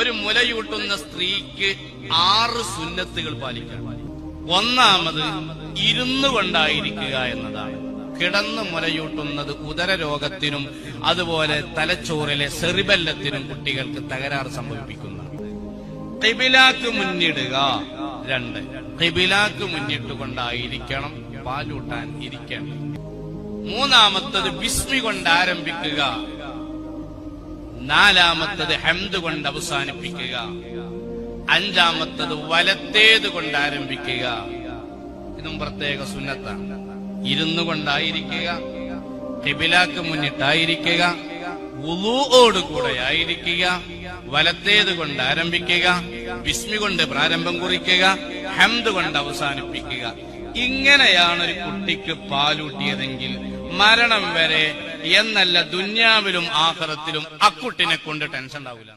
ഒരു മുലയൂട്ടുന്ന സ്ത്രീക്ക് ആറ് സുന്നത്തുകൾ പാലിക്കണം ഒന്നാമത് ഇരുന്നു കൊണ്ടായിരിക്കുക എന്നതാണ്. കിടന്ന് മുലയൂട്ടുന്നത് ഉദരരോഗത്തിനും അതുപോലെ തലച്ചോറിലെ സെറിബല്ലത്തിനും കുട്ടികൾക്ക് തകരാറ് സംഭവിപ്പിക്കുന്നു. കിബിലാക്ക് മുന്നിടുക. രണ്ട് കിബിലാക്ക് മുന്നിട്ടുകൊണ്ടായിരിക്കണം പാലൂട്ടാൻ ഇരിക്കണം മൂന്നാമത്തത് വിസ്മി കൊണ്ട് ആരംഭിക്കുക. നാലാമത്തത് ഹംദ് കൊണ്ട് അവസാനിപ്പിക്കുക. അഞ്ചാമത്തത് വലത്തേത് കൊണ്ട് ആരംഭിക്കുക. ഇതും പ്രത്യേക സുന്നത്താണ്. ഇരുന്നു കൊണ്ടായിരിക്കുക. കിബിലാക്ക് മുന്നിട്ടായിരിക്കുക. കൂടെ ആയിരിക്കുക. വലത്തേത് കൊണ്ട് ആരംഭിക്കുക. വിസ്മി കൊണ്ട് പ്രാരംഭം കുറിക്കുക. ഹംദ് കൊണ്ട് അവസാനിപ്പിക്കുക. ഇങ്ങനെയാണ് ഒരു കുട്ടിക്ക് പാലൂട്ടിയതെങ്കിൽ മരണം വരെ എന്നല്ല ദുന്യാവിലും ആഹ്റത്തിലും അക്കുട്ടിനെ കൊണ്ട് ടെൻഷൻ ഉണ്ടാവില്ല